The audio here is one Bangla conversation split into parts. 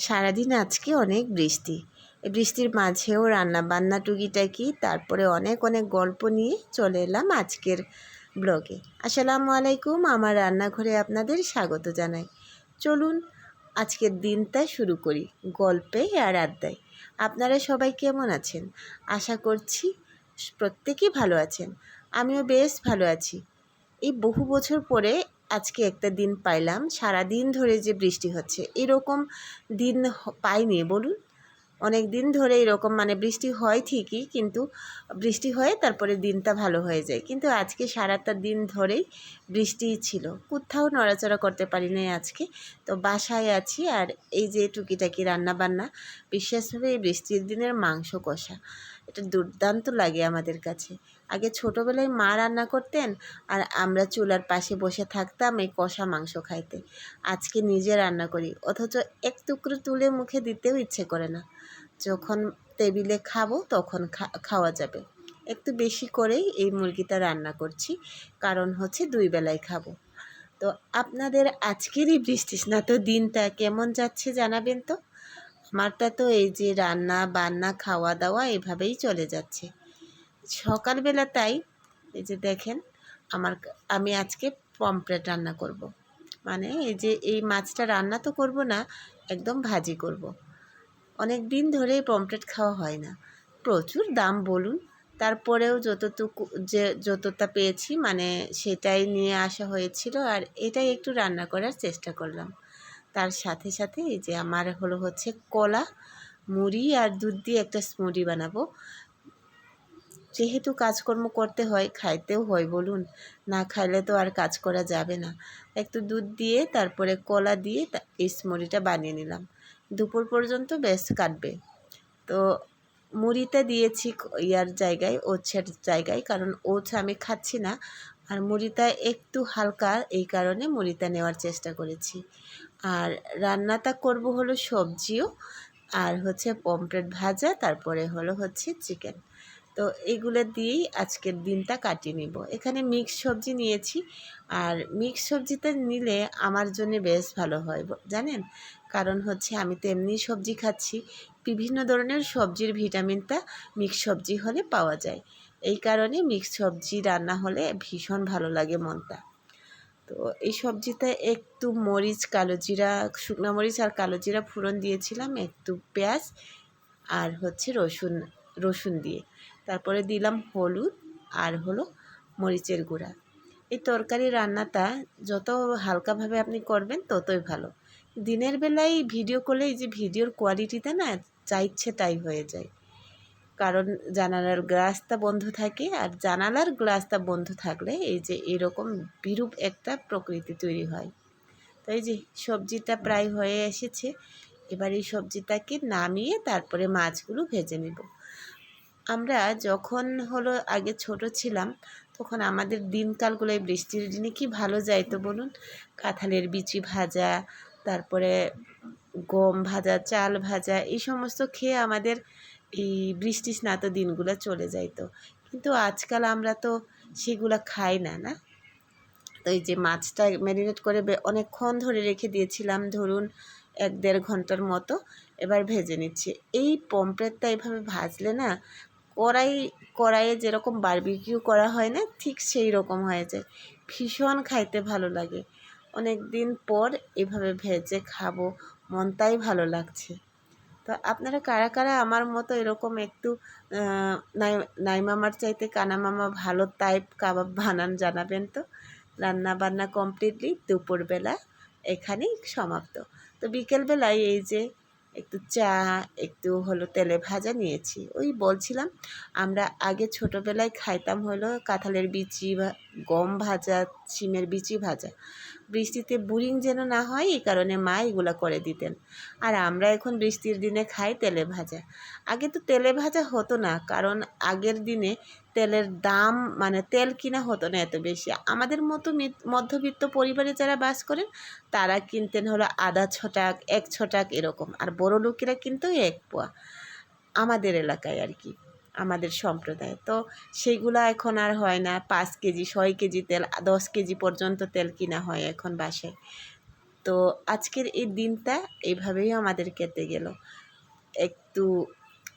সারাদিন আজকে অনেক বৃষ্টি। বৃষ্টির মাঝেও রান্না বান্না টুকিটাকি, তারপরে অনেক অনেক গল্প নিয়ে চলে এলাম আজকের ব্লগে। আসসালামু আলাইকুম, আমার রান্নাঘরে আপনাদের স্বাগত জানাই। চলুন আজকের দিনটা শুরু করি, গল্পে আর আড্ডায়। আপনারা সবাই কেমন আছেন? আশা করছি প্রত্যেকেই ভালো আছেন। আমিও বেশ ভালো আছি। এই বহু বছর পরে আজকে একটা দিন পাইলাম। সারা দিন ধরে যে বৃষ্টি হচ্ছে, এরকম দিন পাইনি। বলুন, অনেক দিন ধরে এরকম মানে বৃষ্টি হয় ঠিকই, কিন্তু বৃষ্টি হয়ে তারপরে দিনটা ভালো হয়ে যায়। কিন্তু আজকে সারাটা দিন ধরেই বৃষ্টিই ছিল। কোথাও নড়াচড়া করতে পারি নাই আজকে। তো বাসায় আছি আর এই যে টুকিটাকি রান্না বান্না বিশেষভাবে এই বৃষ্টির দিনের মাংস কষা। এটা দুর্দান্ত লাগে আমাদের কাছে। আগে ছোটোবেলায় মা রান্না করতেন আর আমরা চুলার পাশে বসে থাকতাম এই কষা মাংস খাইতে। আজকে নিজে রান্না করি, অথচ এক টুকরো তুলে মুখে দিতেও ইচ্ছে করে না। যখন টেবিলে খাব তখন খাওয়া যাবে। একটু বেশি করেই এই মুরগিটা রান্না করছি, কারণ হচ্ছে দুই বেলায় খাব। তো আপনাদের আজকেরই বৃষ্টি স্নাত দিনটা কেমন যাচ্ছে জানাবেন তো? আমারটা তো এই যে রান্না, বান্না খাওয়া দাওয়া এভাবেই চলে যাচ্ছে সকালবেলা তাই, এই যে দেখেন, আমার আমি আজকে পমফ্রেট রান্না করব। মানে এই যে এই মাছটা রান্না তো করব না, একদম ভাজি করব। অনেক দিন ধরে পমফ্রেট খাওয়া হয় না প্রচুর দাম বলুন তারপরেও যতটুকু, যে যতটা পেয়েছি মানে সেটাই নিয়ে আসা হয়েছিল আর এটাই একটু রান্না করার চেষ্টা করলাম তার সাথে সাথে এই যে আমার হলো হচ্ছে কলা, মুড়ি আর দুধ দিয়ে একটা স্মুডি বানাবো। যেহেতু কাজকর্ম করতে হয়, খাইতেও হয় বলুন, না খাইলে তো আর কাজ করা যাবে না। একটু দুধ দিয়ে তারপরে কলা দিয়ে এই স্মুড়িটা বানিয়ে নিলাম। দুপুর পর্যন্ত বেশ কাটবে। তো মুড়িটা দিয়েছি ইয়ার জায়গায় ওটসের জায়গায়, কারণ ওটস আমি খাচ্ছি না। আর মুড়িটা একটু হালকা, এই কারণে মুড়িটা নেওয়ার চেষ্টা করেছি। আর রান্নাটা করব হলো সবজিও, আর হচ্ছে পমফ্রেট ভাজা, তারপরে হলো হচ্ছে চিকেন। তো এগুলো দিয়েই আজকের দিনটা কাটিয়ে নিব। এখানে মিক্স সবজি নিয়েছি, আর মিক্স সবজিটা নিলে আমার জন্য বেশ ভালো হয় জানেন? কারণ হচ্ছে আমি তো এমনি সবজি খাচ্ছি, বিভিন্ন ধরনের সবজির ভিটামিনটা মিক্স সবজি হলে পাওয়া যায়। এই কারণে মিক্স সবজি রান্না হলে ভীষণ ভালো লাগে মনটা। তো এই সবজিতে একটু মরিচ, কালো জিরা, শুকনো মরিচ আর কালো জিরা ফোড়ন দিয়েছিলাম, একটু পেঁয়াজ আর হচ্ছে রসুন রসুন দিয়ে। তারপরে দিলাম হলুদ আর হলো মরিচের গুঁড়া। এই তরকারি রান্নাটা যত হালকাভাবে আপনি করবেন ততই ভালো। দিনের বেলায় ভিডিও করলে এই যে ভিডিওর কোয়ালিটিটা না, যা ইচ্ছে তাই হয়ে যায়। কারণ জানালার গ্লাসটা বন্ধ থাকে আর জানালার গ্লাসটা বন্ধ থাকলে এই যে এরকম বিরূপ একটা প্রকৃতি তৈরি হয়। তো এই যে সবজিটা প্রায় হয়ে এসেছে, এবার এই সবজিটাকে নামিয়ে তারপরে মাছগুলো ভেজে নেব। আমরা যখন হলো আগে ছোট ছিলাম, তখন আমাদের দিনকালগুলো এই বৃষ্টির দিনে কি ভালো যাইতো বলুন? কাঁঠালের বিচি ভাজা, তারপরে গম ভাজা, চাল ভাজা, এই সমস্ত খেয়ে আমাদের এই বৃষ্টি স্নাত দিনগুলো চলে যাইতো কিন্তু আজকাল আমরা তো সেগুলো খাই না না? তো এই যে মাছটা ম্যারিনেট করে অনেকক্ষণ ধরে রেখে দিয়েছিলাম, ধরুন এক দেড় ঘণ্টার মতো, এবার ভেজে নিচ্ছি। এই পমফ্রেটটা এভাবে ভাজলে না, কড়াই, কড়াইয়ে যেরকম বারবিকিউ করা হয় না, ঠিক সেই রকম হয়ে যায়। ভীষণ খাইতে ভালো লাগে। অনেক দিন পর এভাবে ভেজে খাব, মনটাই ভালো লাগছে। তো আপনারা কারা কারা আমার মতো এরকম একটু নাই মামার চাইতে কানা মামা ভালো টাইপ কাবাব বানান জানাবেন তো? রান্না বান্না কমপ্লিটলি দুপুরবেলা এখানেই সমাপ্ত। তো বিকেলবেলায় এই যে একটু চা, একটু হলো তেলে ভাজা নিয়েছি। ওই বলছিলাম, আমরা আগে ছোটোবেলায় খাইতাম হলো কাঁঠালের বিচি গম ভাজা, শিমের বিচি ভাজা। বৃষ্টিতে বুরিং যেন না হয়, এই কারণে মা এগুলো করে দিতেন। আর আমরা এখন বৃষ্টির দিনে খাই তেলে ভাজা। আগে তো তেলে ভাজা হতো না, কারণ আগের দিনে তেলের দাম মানে তেল কিনা হতো না এত বেশি। আমাদের মতো মধ্যবিত্ত পরিবারে যারা বাস করেন, তারা কিনতেন হলো আধা ছটাক, এক ছটাক এরকম। আর বড় লোকেরা কিন্তু এক পোয়া। আমাদের এলাকায় আর কি। আমাদের সম্প্রদায়। তো সেইগুলো এখন আর হয় না। পাঁচ কেজি, ছয় কেজি তেল, দশ কেজি পর্যন্ত তেল কিনা হয় এখন বাসায়। তো আজকের এই দিনটা এইভাবেই আমাদের কেটে গেল। একটু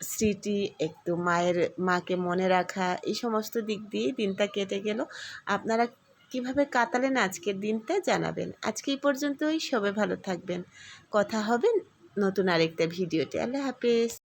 স্মৃতি, একটু মায়ের, মাকে মনে রাখা, এই সমস্ত দিক দিয়ে দিনটা কেটে গেল। আপনারা কীভাবে কাটালেন আজকের দিনটা জানাবেন। আজকে এই পর্যন্তই। সবে ভালো থাকবেন। কথা হবে নতুন আরেকটা ভিডিওতে। আল্লাহ হাফেজ।